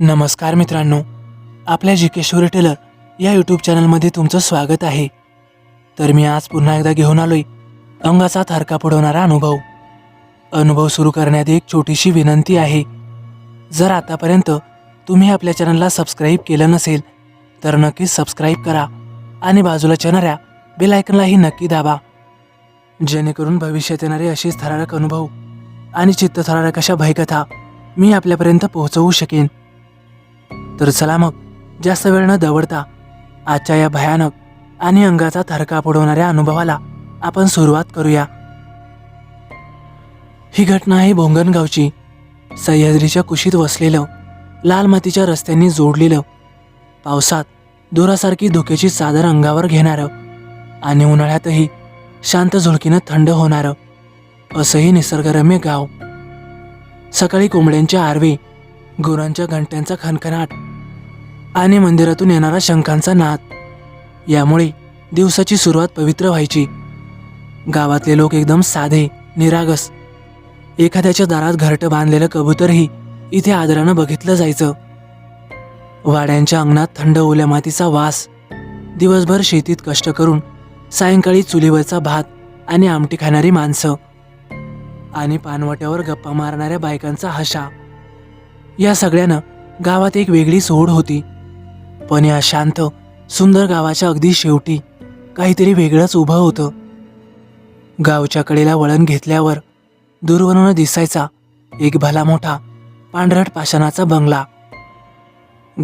नमस्कार मित्रांनो आपल्या जी के स्टोरी टेलर या यूट्यूब चॅनलमध्ये तुमचं स्वागत आहे. तर मी आज पुन्हा एकदा घेऊन आलोय अंगाचा थरका पडवणारा अनुभव. अनुभव सुरू करण्यात एक छोटीशी विनंती आहे. जर आतापर्यंत तुम्ही आपल्या चॅनलला सबस्क्राईब केलं नसेल तर नक्कीच सबस्क्राईब करा आणि बाजूला येणाऱ्या बेलायकनलाही नक्की दाबा. जेणेकरून भविष्यात येणारे अशीच थरारक अनुभव आणि चित्तथरारक अशा भयकथा मी आपल्यापर्यंत पोहोचवू शकेन. तर चला मग. जास्त वेळ न दवडता आजच्या या भयानक आणि अंगाचा थरका पडवणाऱ्या अनुभवाला आपण सुरुवात करूया. ही घटना आहे भोंगणगावची सह्याद्रीच्या कुशीत वसलेलं लाल मातीच्या रस्त्यांनी जोडलेलं पावसात दोरासारखी धुक्याची चादर अंगावर घेणारं आणि उन्हाळ्यातही शांत झुळकीनं थंड होणारं असंही निसर्गरम्य गाव. सकाळी कोंबड्यांच्या आरवे गुरांच्या घंट्यांचा खणखणाट आणि मंदिरातून येणारा शंखांचा नाद. यामुळे दिवसाची सुरुवात पवित्र व्हायची. गावातले लोक एकदम साधे निरागस. एखाद्याच्या दारात घरटं बांधलेलं कबूतरही इथे आदरानं बघितलं जायचं. वाड्यांच्या अंगणात थंड ओल्या मातीचा वास. दिवसभर शेतीत कष्ट करून सायंकाळी चुलीवरचा भात आणि आमटी खाणारी माणसं. आणि पानवट्यावर गप्पा मारणाऱ्या बायकांचा हशा. या सगळ्यानं गावात एक वेगळी सोड होती. पण या शांत सुंदर गावाच्या अगदी शेवटी काहीतरी वेगळंच उभं होतं. गावच्या कडेला वळण घेतल्यावर दूरवरून दिसायचा एक भला मोठा पांढरट पाषाणाचा बंगला.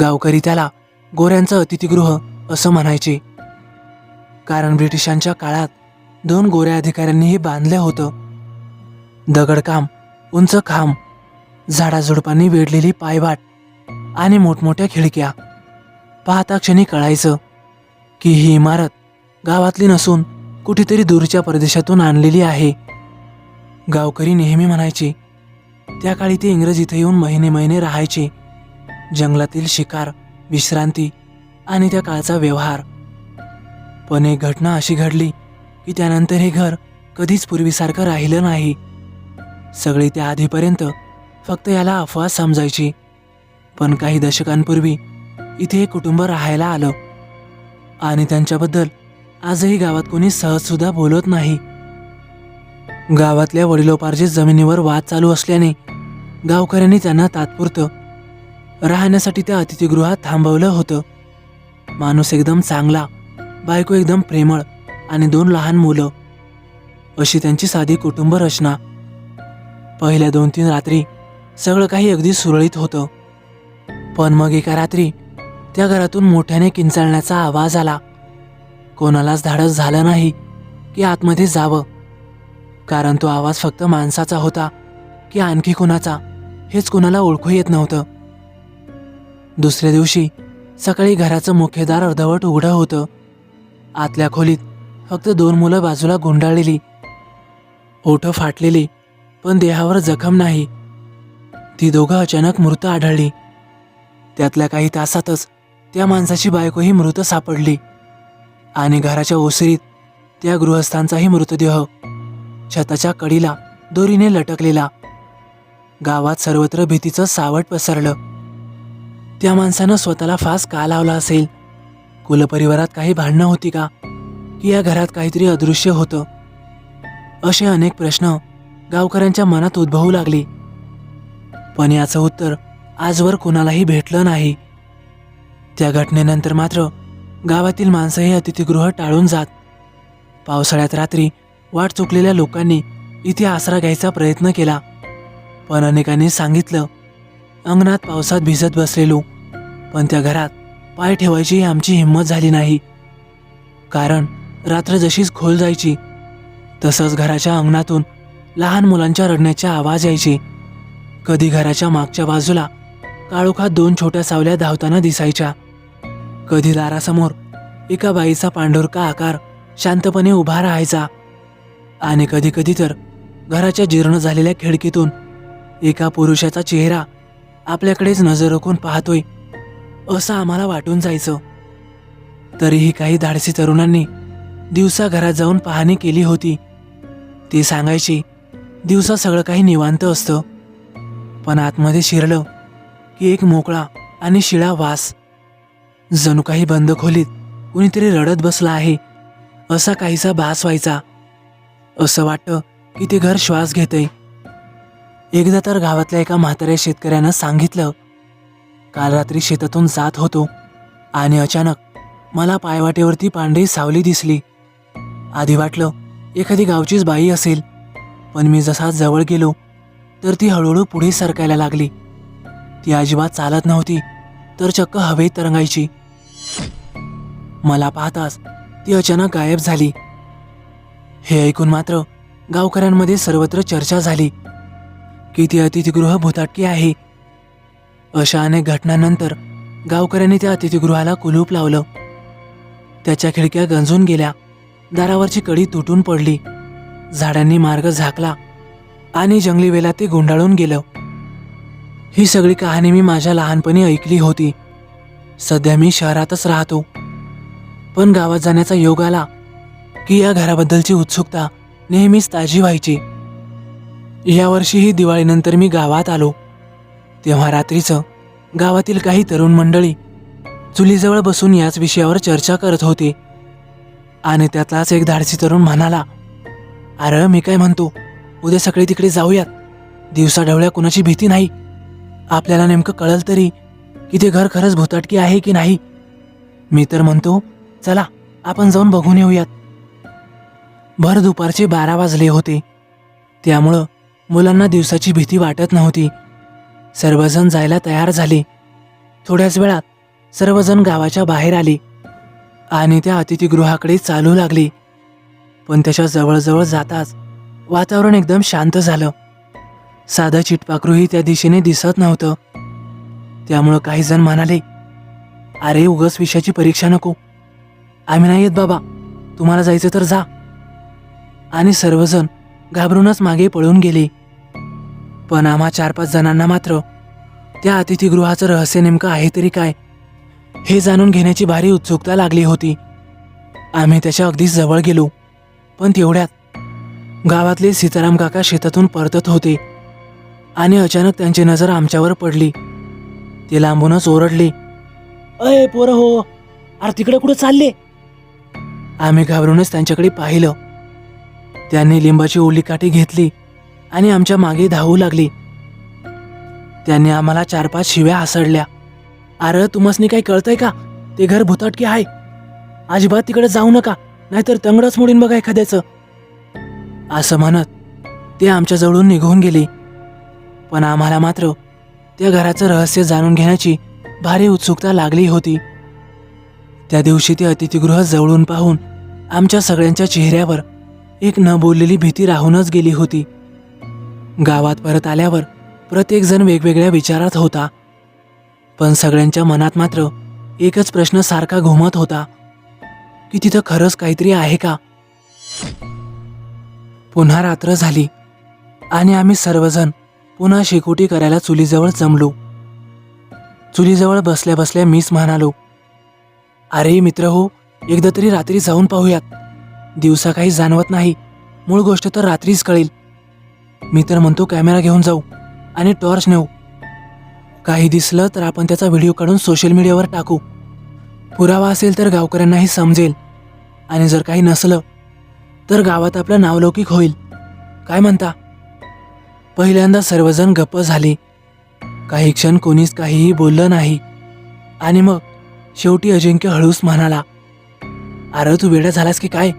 गावकरी त्याला गोऱ्यांचं अतिथीगृह असं म्हणायचे. कारण ब्रिटिशांच्या काळात दोन गोऱ्या अधिकाऱ्यांनी हे बांधलं होतं. दगडकाम उंच खांब झाडाझुडपांनी वेढलेली पायवाट आणि मोठमोठ्या खिडक्या. पाहता क्षणी कळायचं की ही इमारत गावातली नसून कुठेतरी दूरच्या परदेशातून आणलेली आहे. गावकरी नेहमी म्हणायचे त्या काळी ते इंग्रज इथे येऊन महिने महिने राहायचे. जंगलातील शिकार विश्रांती आणि त्या काळचा व्यवहार. पण एक घटना अशी घडली की त्यानंतर हे घर कधीच पूर्वीसारखं राहिलं नाही. सगळे त्या आधीपर्यंत फक्त याला अफवा समजायची. पण काही दशकांपूर्वी इथे एक कुटुंब राहायला आलं. आणि त्यांच्याबद्दल आजही गावात कोणी सहजसुद्धा बोलत नाही. गावातल्या वडिलोपार्जित जमिनीवर वाद चालू असल्याने गावकऱ्यांनी त्यांना तात्पुरतं राहण्यासाठी त्या अतिथीगृहात थांबवलं होतं. माणूस एकदम चांगला बायको एकदम प्रेमळ आणि दोन लहान मुलं अशी त्यांची साधी कुटुंब रचना. पहिल्या दोन तीन रात्री सगळं काही अगदी सुरळीत होतं. पण मग एका रात्री त्या घरातून मोठ्याने किंचाळण्याचा आवाज आला. कोणालाच धाडस झालं नाही की आतमध्ये जावं. कारण तो आवाज फक्त माणसाचा होता की आणखी कोणाचा हेच कोणाला ओळखू येत नव्हतं. दुसऱ्या दिवशी सकाळी घराचं मुख्यदार अर्धवट उघडं होतं. आतल्या खोलीत फक्त दोन मुलं बाजूला गुंडाळलेली. ओठं फाटलेली पण देहावर जखम नाही. ती दोघं अचानक मृत आढळली. त्यातल्या काही तासातच त्या माणसाची बायकोही मृत सापडली. आणि घराच्या ओसरीत त्या गृहस्थांचाही मृतदेह छताच्या कडीला दोरीने लटकलेला गावात सर्वत्र भीतीचं सावट पसरलं. त्या माणसानं स्वतःला फास का लावला असेल? कुलपरिवारात काही भांडणं होती का? की या घरात काहीतरी अदृश्य होतं? असे अनेक प्रश्न गावकऱ्यांच्या मनात उद्भवू लागले. पण याचं उत्तर आजवर कुणालाही भेटलं नाही. त्या घटनेनंतर मात्र गावातील माणसं हे अतिथीगृह टाळून जात. पावसाळ्यात रात्री वाट चुकलेल्या लोकांनी इथे आसरा घ्यायचा प्रयत्न केला. पण अनेकांनी सांगितलं अंगणात पावसात भिजत बसलेलो पण त्या घरात पाय ठेवायची आमची हिंमत झाली नाही. कारण रात्र जशीच खोल जायची तसंच घराच्या अंगणातून लहान मुलांच्या रडण्याचे आवाज यायचे. कधी घराच्या मागच्या बाजूला काळोखात दोन छोट्या सावल्या धावताना दिसायच्या. कधी दारासमोर एका बाईचा पांढुरका आकार शांतपणे उभा राहायचा. आणि कधी कधी तर घराच्या जीर्ण झालेल्या खिडकीतून एका पुरुषाचा चेहरा आपल्याकडेच नजर रोखून पाहतोय असं आम्हाला वाटून जायचं. तरीही काही धाडसी तरुणांनी दिवसा घरात जाऊन पाहणी केली होती. ते सांगायची दिवसा सगळं काही निवांत असतं. पण आतमध्ये शिरलं की एक मोकळा आणि शिळा वास जणू काही बंद खोलीत कुणीतरी रडत बसला आहे. असा काहीसा भास व्हायचा. असं वाटतं की ते घर श्वास घेतंय. एकदा तर गावातल्या एका म्हाताऱ्या शेतकऱ्यानं सांगितलं काल रात्री शेतातून जात होतो आणि अचानक मला पायवाटेवरती पांढरी सावली दिसली. आधी वाटलं एखादी गावचीच बाई असेल पण मी जसा जवळ गेलो तर ती हळूहळू पुढे सरकायला लागली. ती अजिबात चालत नव्हती. तर चक्क हवेत तरंगायची. मला पाहताच ती अचानक गायब झाली. हे ऐकून मात्र गावकऱ्यांमध्ये सर्वत्र चर्चा झाली की ती अतिथीगृह भूताटकी आहे. अशा अनेक घटनांनंतर गावकऱ्यांनी त्या अतिथीगृहाला कुलूप लावलं. त्याच्या खिडक्या गंजून गेल्या दारावरची कडी तुटून पडली. झाडांनी मार्ग झाकला आणि जंगली वेला ते गुंडाळून गेलं. ही सगळी कहाणी मी माझ्या लहानपणी ऐकली होती. सध्या मी शहरातच राहतो. पण गावात जाण्याचा योग आला की या घराबद्दलची उत्सुकता नेहमीच ताजी व्हायची. यावर्षीही दिवाळीनंतर मी गावात आलो. तेव्हा रात्रीचं गावातील काही तरुण मंडळी चुलीजवळ बसून याच विषयावर चर्चा करत होते. आणि त्यातलाच एक धाडसी तरुण म्हणाला अरे मी काय म्हणतो? उद्या सकाळी तिकडे जाऊयात. दिवसा ढवळ्या कुणाची भीती नाही. आपल्याला नेमकं कळल तरी की ते घर खरंच भुताटकी आहे की नाही? मी तर म्हणतो चला आपण जाऊन बघून येऊयात. भर दुपारचे बारा वाजले होते. त्यामुळं मुलांना दिवसाची भीती वाटत नव्हती. सर्वजण जायला तयार झाले. थोड्याच वेळात सर्वजण गावाच्या बाहेर आले आणि त्या अतिथीगृहाकडे चालू लागले. पण त्याच्या जवळजवळ जाताच वातावरण एकदम शांत झालं. साधं चिटपाखरूही त्या दिशेने दिसत नव्हतं. त्यामुळं काही जण म्हणाले अरे उगस विषयाची परीक्षा नको. आम्ही नाही येत बाबा. तुम्हाला जायचं तर जा. आणि सर्वजण घाबरूनच मागे पळून गेले. पण आम्हा चार पाच जणांना मात्र त्या अतिथीगृहाचं रहस्य नेमकं आहे तरी काय हे जाणून घेण्याची भारी उत्सुकता लागली होती. आम्ही त्याच्या अगदीच जवळ गेलो पण तेवढ्यात गावातले सीताराम काका शेतातून परतत होते. आणि अचानक त्यांची नजर आमच्यावर पडली. ती लांबूनच ओरडली. अय पोरं हो. अरे तिकडे कुठं चालले? आम्ही घाबरूनच त्यांच्याकडे पाहिलं. त्यांनी लिंबाची ओली काठी घेतली आणि आमच्या मागे धावू लागली. त्यांनी आम्हाला चार पाच शिव्या हासडल्या. अरे तुम्हासनी काही कळतंय का? ते घर भुताटकी आहे अजिबात तिकडे जाऊ नका. नाहीतर तंगडच मोडीन बघा एखाद्याचं. असं म्हणत ते आमच्याजवळून निघून गेले. पण आम्हाला मात्र त्या घराचं रहस्य जाणून घेण्याची भारी उत्सुकता लागली होती. त्या दिवशी ते अतिथीगृह जवळून पाहून आमच्या सगळ्यांच्या चेहऱ्यावर एक न बोललेली भीती राहूनच गेली होती. गावात परत आल्यावर प्रत्येकजण वेगवेगळ्या विचारात होता. पण सगळ्यांच्या मनात मात्र एकच प्रश्न सारखा घुमत होता की तिथं खरंच काहीतरी आहे का? पुन्हा रात्र झाली आणि आम्ही सर्वजण पुन्हा शेकोटी करायला चुलीजवळ जमलो. चुलीजवळ बसल्या बसल्या मीच म्हणालो अरे मित्र हो एकदा तरी रात्री जाऊन पाहूयात. दिवसा काही जाणवत नाही. मूळ गोष्ट तर रात्रीच कळेल. मी तर म्हणतो कॅमेरा घेऊन जाऊ आणि टॉर्च नेऊ. काही दिसलं तर आपण त्याचा व्हिडिओ काढून सोशल मीडियावर टाकू. पुरावा असेल तर गावकऱ्यांनाही समजेल. आणि जर काही नसलं तर गावात आपलं नावलौकिक होईल. काय म्हणता? पहिल्यांदा सर्वजण गप्प झाले. काही क्षण कोणीच काहीही बोललं नाही. आणि मग शेवटी अजिंक्य हळूस म्हणाला अरे तू वेडा झालास की काय?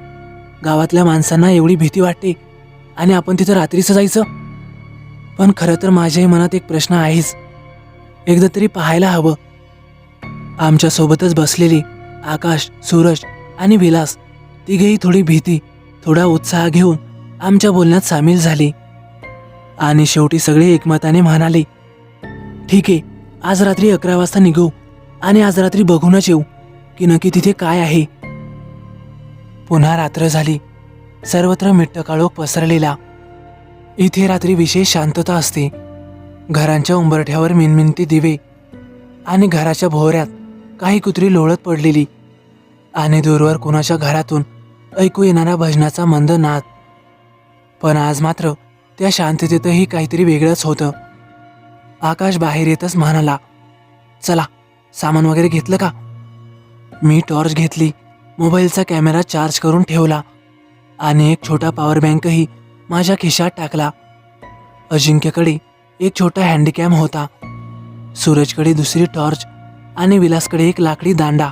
गावातल्या माणसांना एवढी भीती वाटते आणि आपण तिथं रात्रीचं जायचं? पण खरं तर माझ्याही मनात एक प्रश्न आहेच. एकदा तरी पाहायला हवं. आमच्यासोबतच बसलेली आकाश सूरज आणि विलास तिघेही थोडी भीती थोडा उत्साह घेऊन आमच्या बोलण्यात सामील झाली. आणि शेवटी सगळे एकमताने म्हणाले ठीक आहे आज रात्री अकरा वाजता निघू आणि आज रात्री बघूनच येऊ की नक्की तिथे काय आहे. पुन्हा रात्र झाली. सर्वत्र मिट्ट काळोख पसरलेला. इथे रात्री विशेष शांतता असते. घरांच्या उंबरठ्यावर मिनमिनती दिवे आणि घराच्या भोवऱ्यात काही कुत्री लोळत पडलेली. आणि दूरवर कुणाच्या घरातून ऐकू येणारा भजनाचा मंद नाद. पण आज मात्र त्या शांततेतही काहीतरी वेगळंच होतं. आकाश बाहेर येतच म्हणाला चला सामान वगैरे घेतलं का? मी टॉर्च घेतली मोबाईलचा कॅमेरा चार्ज करून ठेवला आणि एक छोटा पॉवर बँकही माझ्या खिशात टाकला. अजिंक्यकडे एक छोटा हँडीकॅम होता. सूरजकडे दुसरी टॉर्च आणि विलासकडे एक लाकडी दांडा.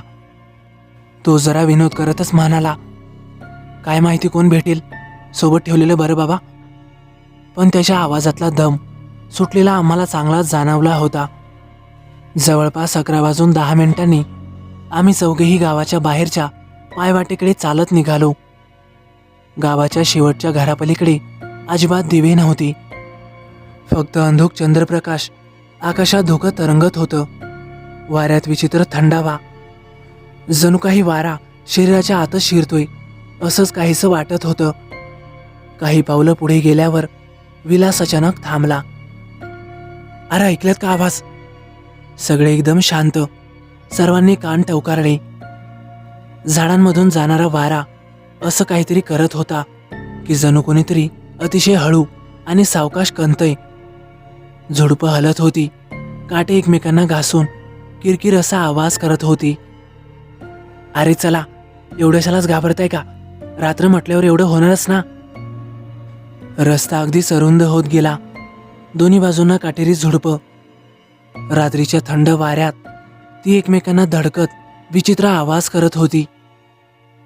तो जरा विनोद करतच म्हणाला काय माहिती कोण भेटेल? सोबत ठेवलेलं बरं बाबा. पण त्याच्या आवाजातला दम सुटलेला आम्हाला चांगलाच जाणवला होता. जवळपास अकरा वाजून दहा मिनिटांनी आम्ही चौघेही गावाच्या बाहेरच्या पायवाटेकडे चालत निघालो. गावाच्या शेवटच्या घरापलीकडे अजिबात दिवे नव्हती. फक्त अंधुक चंद्रप्रकाश आकाशात धुकं तरंगत होतं. वाऱ्यात विचित्र थंडावा जणू काही वारा शरीराच्या आतच शिरतोय असंच काहीसं वाटत होतं. काही पावलं पुढे गेल्यावर विलास अचानक थांबला. अरे ऐकल्यात का आवाज? सगळे एकदम शांत. सर्वांनी कान टवकारले. झाडांमधून जाणारा वारा असं काहीतरी करत होता की जणू कोणीतरी अतिशय हळू आणि सावकाश कणतय झुडपं हलत होती. काटे एकमेकांना घासून किरकिर असा आवाज करत होती. अरे चला. एवढ्याशालाच घाबरताय का? रात्र म्हटल्यावर एवढं होणारच ना. रस्ता अगदी सरुंद होत गेला. दोन्ही बाजूंना काटेरी झुडपं. रात्रीच्या थंड वाऱ्यात ती एकमेकांना धडकत विचित्र आवाज करत होती.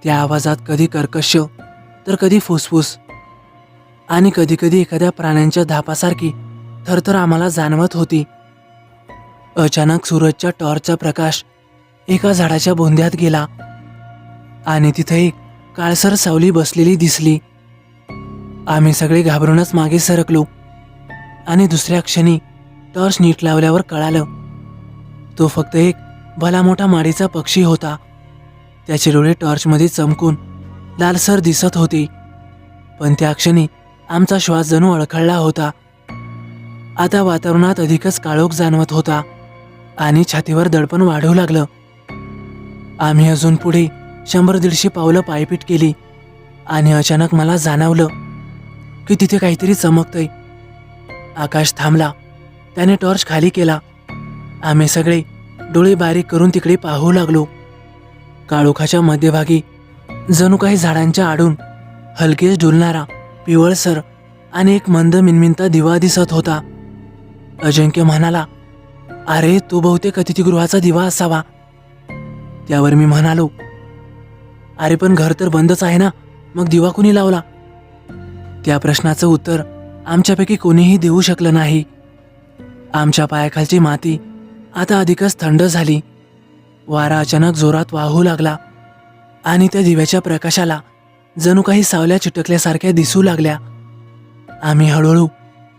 त्या आवाजात कधी कर्कश तर कधी फुसफुस. आणि कधीकधी एखाद्या प्राण्यांच्या धापासारखी थरथर आम्हाला जाणवत होती. अचानक सूरजच्या टॉर्चचा प्रकाश एका झाडाच्या बोंद्यात गेला. आणि तिथे एक काळसर सावली बसलेली दिसली. आम्ही सगळे घाबरूनच मागे सरकलो. आणि दुसऱ्या क्षणी टॉर्च नीट लावल्यावर कळालं तो फक्त एक भला मोठा माडीचा पक्षी होता. त्याचे डोळे टॉर्चमध्ये चमकून लालसर दिसत होते. पण त्या क्षणी आमचा श्वास जणू अडखळला होता. आता वातावरणात अधिकच काळोख जाणवत होता आणि छातीवर दडपण वाढू लागलं. आम्ही अजून पुढे शंभर दीडशे पावलं पायपीट केली आणि अचानक मला जाणवलं की तिथे काहीतरी चमकतंय. आकाश थांबला. त्याने टॉर्च खाली केला. आम्ही सगळे डोळे बारीक करून तिकडे पाहू लागलो. काळोखाच्या मध्यभागी जणू काही झाडांच्या आडून हलकेच डुलणारा पिवळसर आणि एक मंद मिनमिनता दिवा दिसत होता. अजिंक्य म्हणाला अरे तो बहुतेक अतिथीगृहाचा दिवा असावा. त्यावर मी म्हणालो अरे पण घर तर बंदच आहे ना? मग दिवा कुणी लावला? त्या प्रश्नाचं उत्तर आमच्यापैकी कोणीही देऊ शकलं नाही. आमच्या पायाखालची माती आता अधिकच थंड झाली. वारा अचानक जोरात वाहू लागला आणि त्या दिव्याच्या प्रकाशाला जणू काही सावल्या चिटकल्यासारख्या दिसू लागल्या. आम्ही हळूहळू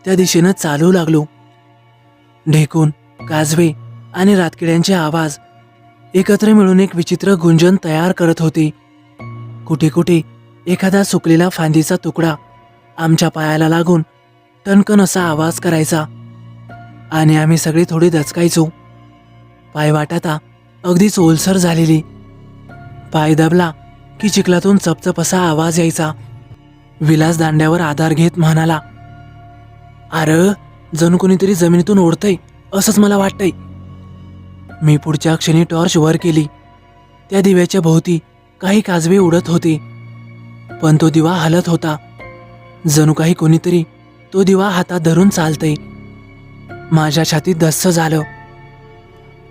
त्या दिशेनं चालू लागलो. ढेकून काजवे आणि रातकिड्यांचे आवाज एकत्र मिळून एक विचित्र गुंजन तयार करत होते. कुठे कुठे एखादा सुकलेला फांदीचा तुकडा आमच्या पायाला लागून टणकन असा आवाज करायचा. आणि आम्ही सगळी थोडी दचकायचो. पाय वाटाता अगदीच ओलसर झालेली. पाय दबला की चिखलातून चपचप असा आवाज यायचा. विलास दांड्यावर आधार घेत म्हणाला अरे जणू कोणीतरी जमिनीतून ओढतंय असंच मला वाटतंय. मी पुढच्या क्षणी टॉर्च वर केली. त्या दिव्याच्या भोवती काही काजवे उडत होते. पण तो दिवा हलत होता. जणू काही कोणीतरी तो दिवा हातात धरून चालतंय. माझ्या छातीत दस्स झालं.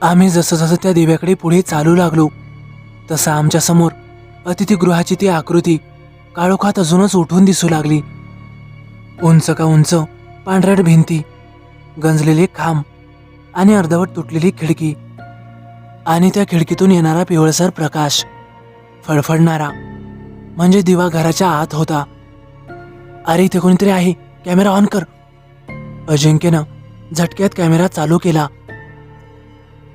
आम्ही जसं जसं त्या दिव्याकडे पुढे चालू लागलो तसं आमच्यासमोर अतिथीगृहाची ती आकृती काळोखात अजूनच उठून दिसू लागली. उंच का उंच पांढऱ्याट भिंती गंजलेले खांब आणि अर्धवट तुटलेली खिडकी आणि त्या खिडकीतून येणारा पिवळसर प्रकाश फडफडणारा म्हणजे दिवा घराच्या आत होता. अरे इथे कोणीतरी आहे. कॅमेरा ऑन कर. अजिंक्यनं झटक्यात कॅमेरा चालू केला.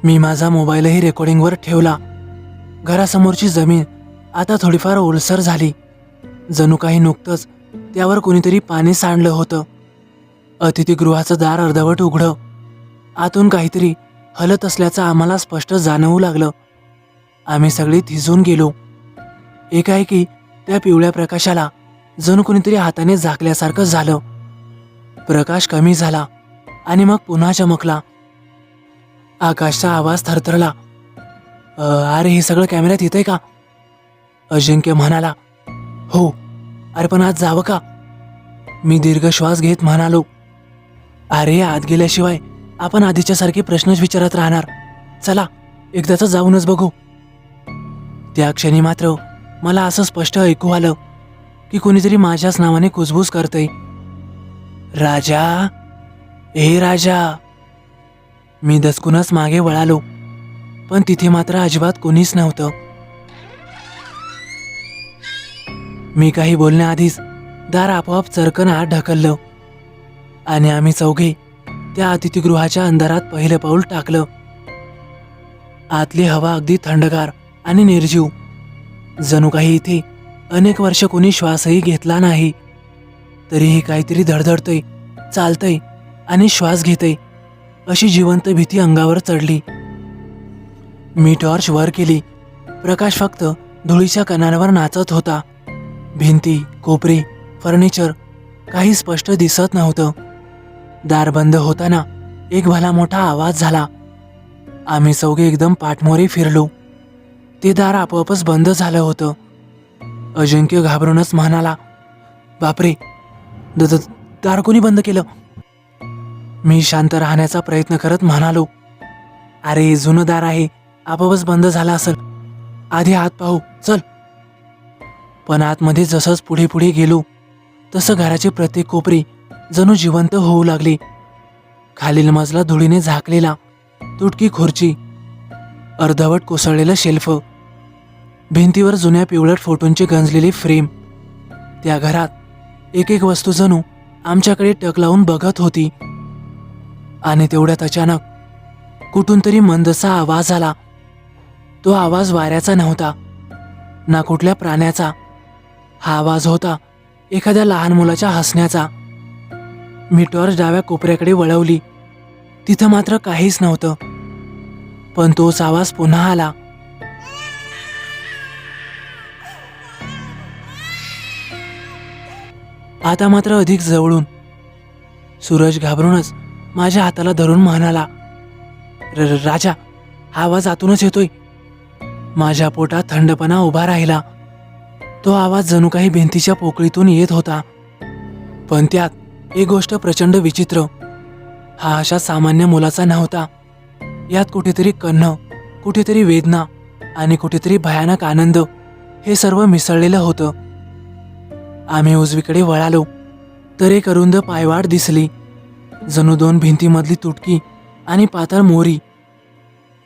मी माझा मोबाईलही रेकॉर्डिंगवर ठेवला. घरासमोरची जमीन आता थोडीफार ओलसर झाली. जणू काही नुकतंच त्यावर कोणीतरी पाणी सांडलं होतं. अतिथीगृहाचं दार अर्धवट उघडं. आतून काहीतरी हलत असल्याचं आम्हाला स्पष्ट जाणवू लागलं. आम्ही सगळी थिजून गेलो. एकाएकी त्या पिवळ्या प्रकाशाला जणू कोणीतरी हाताने झाकल्यासारखं झालं. प्रकाश कमी झाला आणि मग पुन्हा चमकला. आकाशचा आवाज थरथरला. अरे हे सगळं कॅमेऱ्यात येतंय का? अजिंक्य म्हणाला. हो. अरे पण आज जावं का? मी दीर्घ श्वास घेत म्हणालो. अरे आत गेल्याशिवाय आपण आधीच्या सारखे प्रश्नच विचारत राहणार. चला एकदाच जाऊनच बघू. त्या क्षणी मात्र मला असं स्पष्ट ऐकू आलं. की कोणीतरी माझ्याच नावाने कुजबूज करतय. राजा ए राजा मी दसकूनच मागे वळालो पण तिथे मात्र अजिबात कोणीच नव्हतं. मी काही बोलण्याआधीच दार आपोआप चरकन आत ढकललं आणि आम्ही चौघे त्या अतिथीगृहाच्या अंधारात पहिलं पाऊल टाकलं. आतली हवा अगदी थंडगार आणि निर्जीव. जणू काही इथे अनेक वर्ष कोणी श्वासही घेतला नाही. तरीही काहीतरी धडधडतंय चालतंय आणि श्वास घेतय अशी जिवंत भीती अंगावर चढली. मी टॉर्च वर केली. प्रकाश फक्त धुळीच्या कणांवर नाचत होता. भिंती कोपरी फर्निचर काही स्पष्ट दिसत नव्हतं. दार बंद होताना एक भला मोठा आवाज झाला. आम्ही चौघे एकदम पाठमोरी फिरलो. ते दार आपोआपच बंद झालं होतं. अजिंक्य घाबरूनच म्हणाला बापरे द दार कोणी बंद केलं? मी शांत राहण्याचा प्रयत्न करत म्हणालो अरे जुनं दार आहे आपोआपच बंद झालं असेल. आधी आत पाहू चल. पण आतमध्ये जसंच पुढे पुढे गेलो तसं घराची प्रत्येक कोपरी जणू जिवंत होऊ लागली. खालील मजला धुळीने झाकलेला तुटकी खुर्ची अर्धवट कोसळलेलं शेल्फ भिंतीवर जुन्या पिवळट फोटोंची गंजलेली फ्रेम. त्या घरात एक एक वस्तू जणू आमच्याकडे टक लावून बघत होती. आणि तेवढ्यात अचानक कुठून तरी मंदसा आवाज आला. तो आवाज वाऱ्याचा नव्हता ना कुठल्या प्राण्याचा. हा आवाज होता एखाद्या लहान मुलाच्या हसण्याचा. मी टॉर्च डाव्या कोपऱ्याकडे वळवली. तिथं मात्र काहीच नव्हतं. पण तोच आवाज पुन्हा आला. आता मात्र अधिक जवळून. सूरज घाबरूनच माझ्या हाताला धरून म्हणाला "र- राजा हा आवाज आतूनच येतोय. माझ्या पोटात थंडपणा उभा राहिला. तो आवाज जणू काही भिंतीच्या पोकळीतून येत होता. पण त्यात एक गोष्ट प्रचंड विचित्र. हा अशा सामान्य मुलाचा नव्हता. यात कुठेतरी कन्न कुठेतरी वेदना आणि कुठेतरी भयानक आनंद हे सर्व मिसळलेलं होतं. आम्ही उजवीकडे वळालो. तर एक अरुंद पायवाट दिसली. जणू दोन भिंतीमधली तुटकी आणि पातळ मोरी.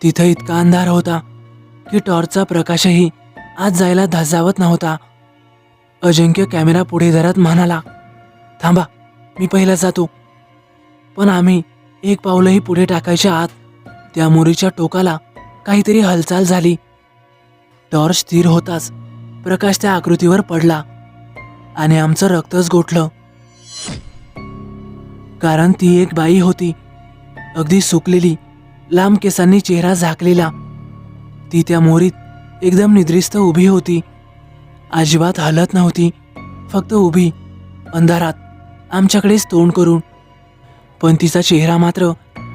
तिथं इतका अंधार होता की टॉर्चचा प्रकाशही आत जायला धाजावत नव्हता. अजिंक्य कॅमेरा पुढे धरत म्हणाला थांबा मी पहिला जातो. पण आम्ही एक पाऊलही पुढे टाकायच्या आत त्या मोरीच्या टोकाला काहीतरी हालचाल झाली. टॉर्च स्थिर होताच प्रकाश त्या आकृतीवर पडला. आणि आमचं रक्तच गोठलं. कारण ती एक बाई होती अगदी सुकलेली लांब केसांनी चेहरा झाकलेला. ती त्या मोरीत एकदम निद्रिस्त उभी होती. अजिबात हलत नव्हती फक्त उभी अंधारात आमच्याकडेच तोंड करून. पण तिचा चेहरा मात्र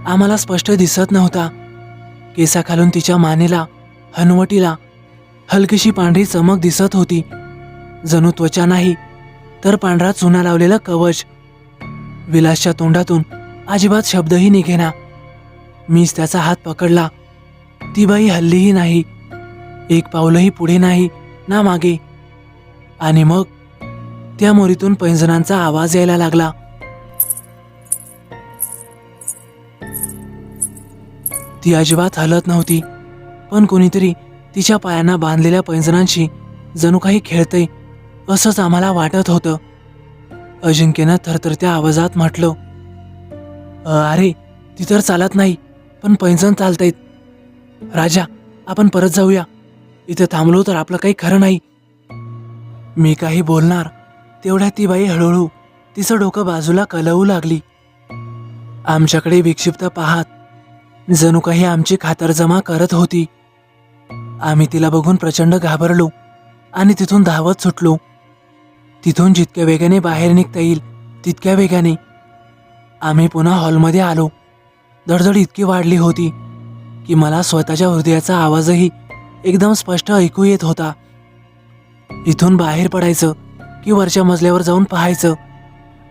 आम्हाला स्पष्ट दिसत नव्हता. केसाखालून तिच्या मानेला हनवटीला हलकीशी पांढरी चमक दिसत होती. जणू त्वचा नाही तर पांढरा चुना लावलेलं कवच. विलासच्या तोंडातून अजिबात शब्दही निघेना. मीच त्याचा हात पकडला. ती बाई हल्लीही नाही. एक पावलंही पुढे नाही ना मागे. आणि मग त्या मोरीतून पैंजणांचा आवाज यायला लागला. ती अजिबात हलत नव्हती पण कोणीतरी तिच्या पायांना बांधलेल्या पैंजणांशी जणू काही खेळतंय. असंच आम्हाला वाटत होतं. अजिंक्यनं थरथरत्या आवाजात म्हटलं अरे ती तर चालत नाही पण पैंजण चालतायत. राजा आपण परत जाऊया. इथं थांबलो तर आपलं काही खरं नाही. मी काही बोलणार. तेवढ्या ती बाई हळूहळू तिचं डोकं बाजूला कलवू लागली. आमच्याकडे विक्षिप्त पाहात. जणू काही आमची खातरजमा करत होती. आम्ही तिला बघून प्रचंड घाबरलो आणि तिथून धावत सुटलो. तिथून जितक्या वेगाने बाहेर निघता येईल तितक्या वेगाने. आम्ही पुन्हा हॉलमध्ये आलो. धडधड इतकी वाढली होती की मला स्वतःच्या हृदयाचा आवाजही एकदम स्पष्ट ऐकू येत होता. इथून बाहेर पडायचं की वरच्या मजल्यावर जाऊन पाहायचं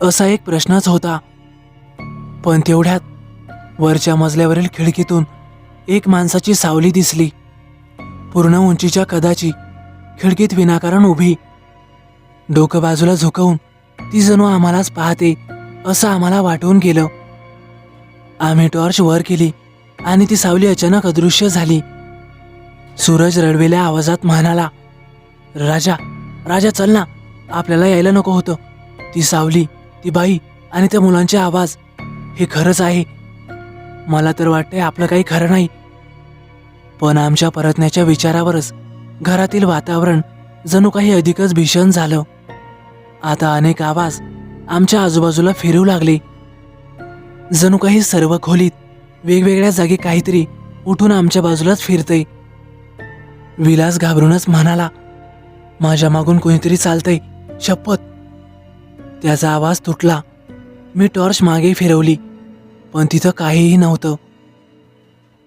असा एक प्रश्नच होता. पण तेवढ्यात वरच्या मजल्यावरील खिडकीतून एक माणसाची सावली दिसली. पूर्ण उंचीच्या कदाची खिडकीत विनाकारण उभी डोकं बाजूला झुकवून ती जणू आम्हालाच पाहते असं आम्हाला वाटून गेलं. आम्ही टॉर्च वर केली आणि ती सावली अचानक अदृश्य झाली. सूरज रडवेल्या आवाजात म्हणाला राजा राजा चल ना आपल्याला यायला नको होतं. ती सावली ती बाई आणि त्या मुलांचे आवाज हे खरंच आहे. मला तर वाटतंय आपलं काही खरं नाही. पण आमच्या परतण्याच्या विचारावरच घरातील वातावरण जणू काही अधिकच भीषण झालं. आता अनेक आवाज आमच्या आजूबाजूला फिरू लागले. जणू काही सर्व खोलीत वेगवेगळ्या जागी काहीतरी उठून आमच्या बाजूलाच फिरतंय विलास घाबरूनच म्हणाला माझ्या मागून कोणीतरी चालतंय शपथ. त्याचा आवाज तुटला. मी टॉर्च मागे फिरवली पण तिथं काहीही नव्हतं.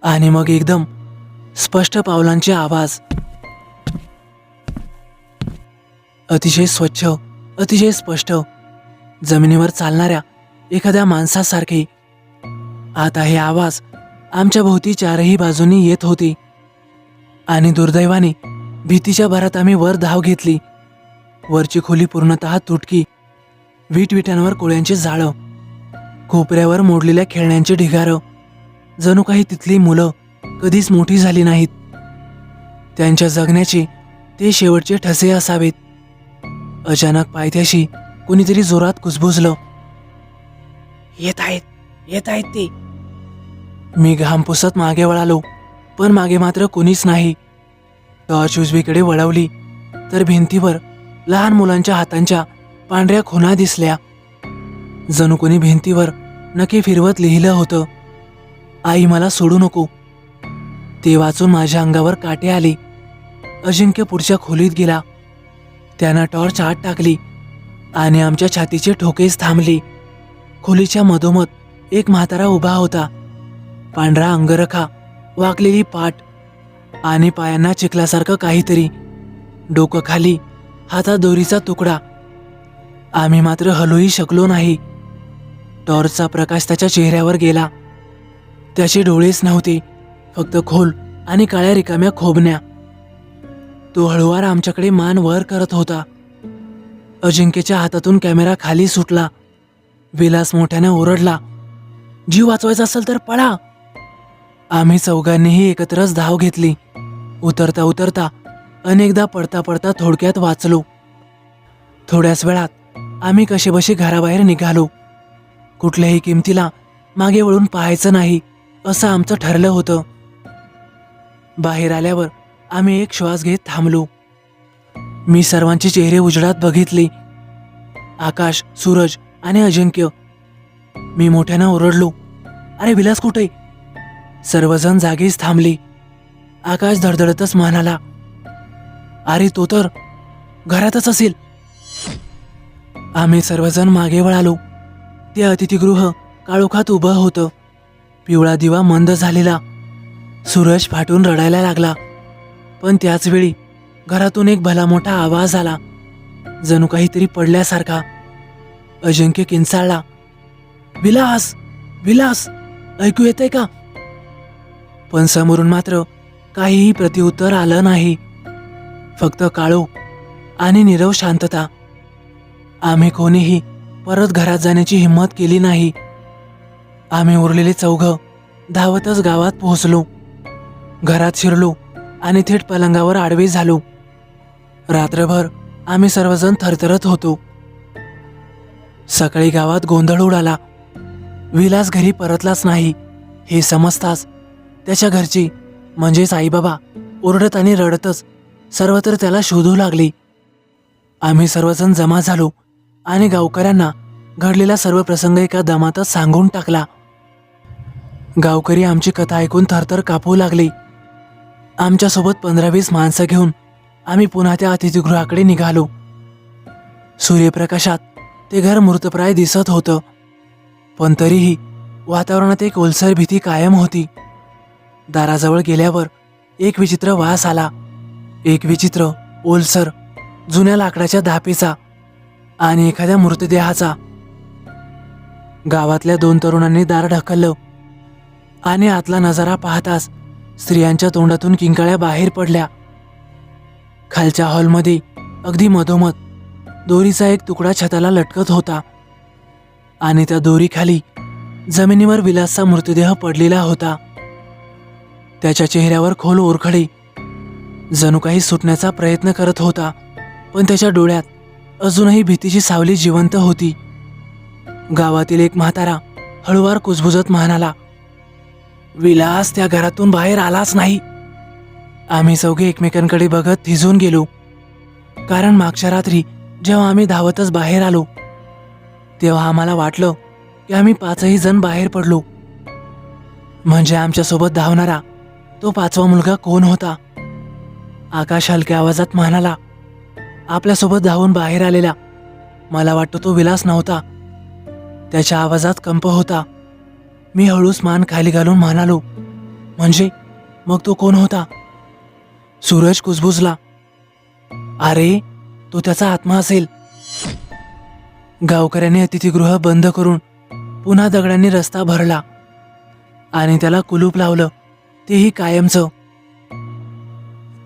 आणि मग एकदम स्पष्ट पावलांचे आवाज. अतिशय स्वच्छ अतिशय स्पष्ट हो. जमिनीवर चालणाऱ्या एखाद्या माणसासारखे. आता हे आवाज. आमच्या भोवती चारही बाजूनी येत होते. आणि दुर्दैवाने भीतीच्या भरात आम्ही वर धाव घेतली. वरची खोली पूर्णतः तुटकी. विटविटांवर कोळ्यांचे जाळं कोपऱ्यावर मोडलेल्या खेळण्यांचे ढिगारं. जणू काही तिथली मुलं कधीच मोठी झाली नाहीत. त्यांच्या जगण्याचे ते शेवटचे ठसे असावेत. अचानक पायथ्याशी कोणीतरी जोरात कुजबुजलं. येत आहेत येत आहेत ते. मी घाम पुसत मागे वळालो पण मागे मात्र कोणीच नाही. टॉर्च उजवीकडे वळवली तर भिंतीवर लहान मुलांच्या हातांच्या पांढऱ्या खुणा दिसल्या. जणू कोणी भिंतीवर नखे फिरवत लिहिलं होतं आई मला सोडू नको. ते वाचून माझ्या अंगावर काटे आले. अजिंक्य पुढच्या खोलीत गेला. त्यानं टॉर्च आत टाकली आणि आमच्या छातीचे ठोकेच थांबले. खोलीच्या मधोमध एक म्हातारा उभा होता. पांढरा अंगरखा वाकलेली पाठ आणि पायांना चिखलासारखं काहीतरी. डोकं खाली हातात दोरीचा तुकडा. आम्ही मात्र हलूही शकलो नाही. टॉर्चचा प्रकाश त्याच्या चेहऱ्यावर गेला. त्याचे डोळेच नव्हते फक्त खोल आणि काळ्या रिकाम्या खोबण्या. तो हळुवार आमच्याकडे मान वर करत होता. अजिंक्यच्या हातातून कॅमेरा खाली सुटला. विलास मोठ्याने ओरडला जीव वाचवायचा असेल तर पळा. आम्ही चौघांनीही एकत्रच धाव घेतली. उतरता उतरता अनेकदा पडता पडता थोडक्यात वाचलो. थोड्याच वेळात आम्ही कसेबसे घराबाहेर निघालो. कुठल्याही किमतीला मागे वळून पाहायचं नाही असं आमचं ठरलं होतं. बाहेर आल्यावर आम्ही एक श्वास घेत थांबलो. मी सर्वांचे चेहरे उजडात बघितले. आकाश सूरज आणि अजिंक्य. मी मोठ्यानं ओरडलो. अरे विलास कुठे? सर्वजण जागीच थांबले. आकाश धडधडतच म्हणाला अरे तो तर घरातच असेल. आम्ही सर्वजण मागे वळालो. ते अतिथीगृह काळोखात उभं होतं. पिवळा दिवा मंद झालेला. सूरज फाटून रडायला लागला. पण त्याच वेळी घरातून एक भला मोठा आवाज आला. जणू काहीतरी पडल्यासारखा. अजिंक्य किंचाळला. विलास विलास ऐकू येते का? पण समोरून मात्र काहीही प्रतिउत्तर आलं नाही. फक्त काळो आणि निरव शांतता. आम्ही कोणीही परत घरात जाण्याची हिंमत केली नाही. आम्ही उरलेले चौघं धावतच गावात पोहोचलो. घरात शिरलो. आणि थेट पलंगावर आडवे झालो. रात्रभर आम्ही सर्वजण थरथरत होतो. सकाळी गावात गोंधळ उडाला. विलास घरी परतलाच नाही. हे समजताच त्याच्या घरची म्हणजेच आईबाबा ओरडत आणि रडतच सर्वत्र त्याला शोधू लागले. आम्ही सर्वजण जमा झालो आणि गावकऱ्यांना घडलेला सर्व प्रसंग एका दमातच सांगून टाकला. गावकरी आमची कथा ऐकून थरथर कापू लागली. आमच्यासोबत पंधरा वीस माणसं घेऊन आम्ही पुन्हा त्या अतिथीगृहाकडे निघालो. सूर्यप्रकाशात ते घर मृतप्राय दिसत होतं पण तरीही वातावरणात एक ओलसर भीती कायम होती. दाराजवळ गेल्यावर एक विचित्र वास आला. एक विचित्र ओलसर जुन्या लाकडाच्या धापेचा आणि एखाद्या मृतदेहाचा. गावातल्या दोन तरुणांनी दार ढकललं आणि आतला नजारा पाहताच स्त्रियांच्या तोंडातून किंकाळ्या बाहेर पडल्या. खालच्या हॉलमध्ये अगदी मधोमध दोरीचा एक तुकडा छताला लटकत होता. आणि त्या दोरीखाली जमिनीवर विलासचा मृतदेह पडलेला होता. त्याच्या चेहऱ्यावर खोल ओरखडे. जणू काही सुटण्याचा प्रयत्न करत होता पण त्याच्या डोळ्यात अजूनही भीतीची सावली जिवंत होती. गावातील एक म्हातारा हळुवार कुजबुजत म्हणाला विलास त्या घरातून बाहेर आलाच नाही. आम्ही चौघे एकमेकांकडे बघत थिजून गेलो. कारण मागच्या रात्री जेव्हा आम्ही धावतच बाहेर आलो तेव्हा आम्हाला वाटलं की आम्ही पाचही जण बाहेर पडलो. म्हणजे आमच्यासोबत धावणारा तो पाचवा मुलगा कोण होता? आकाश हलक्या आवाजात म्हणाला आपल्यासोबत धावून बाहेर आलेला मला वाटतं तो विलास नव्हता. त्याच्या आवाजात कंप होता. मी हळूच मान खाली घालून म्हणालो म्हणजे? मग तो कोण होता? सूरज कुजबुजला. अरे तो त्याचा आत्मा असेल. गावकऱ्यांनी अतिथीगृह बंद करून पुन्हा दगडांनी रस्ता भरला आणि त्याला कुलूप लावलं. तेही कायमचं.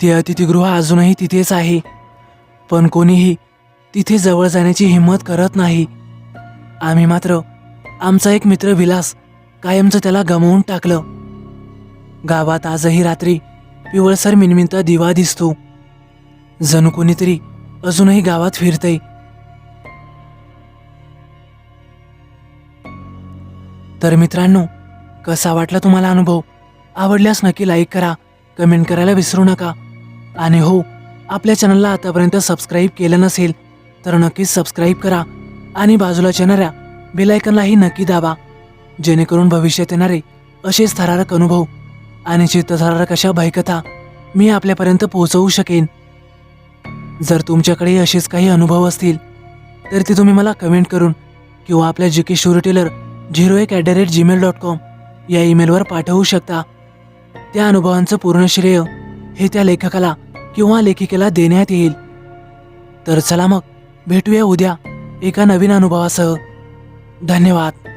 ते अतिथीगृह अजूनही तिथेच आहे पण कोणीही तिथे जवळ जाण्याची हिंमत करत नाही. आम्ही मात्र आमचा एक मित्र विलास कायमचं त्याला गमावून टाकलं. गावात आजही रात्री पिवळसर मिनमिनता दिवा दिसतो. जणू कोणीतरी अजूनही गावात फिरतय. तर मित्रांनो कसा वाटला तुम्हाला अनुभव? आवडल्यास नक्की लाईक करा कमेंट करायला विसरू नका. आणि हो आपल्या चॅनलला आतापर्यंत सबस्क्राईब केलं नसेल तर नक्कीच सबस्क्राईब करा आणि बाजूला येणाऱ्या बेलायकनलाही नक्की दाबा. जेणेकरून भविष्यात येणारे असेच थरारक अनुभव आणि चित्तथरारक अशा भयकथा मी आपल्यापर्यंत पोहोचवू शकेन. जर तुमच्याकडे असेच काही अनुभव असतील तर ते तुम्ही मला कमेंट करून किंवा आपल्या जी के टेलर झिरो एक at the rate Gmail dot com या ईमेलवर पाठवू शकता. त्या अनुभवांचं पूर्ण श्रेय हे त्या लेखकाला किंवा लेखिकेला देण्यात येईल. तर चला मग भेटूया उद्या एका नवीन अनुभवासह. धन्यवाद.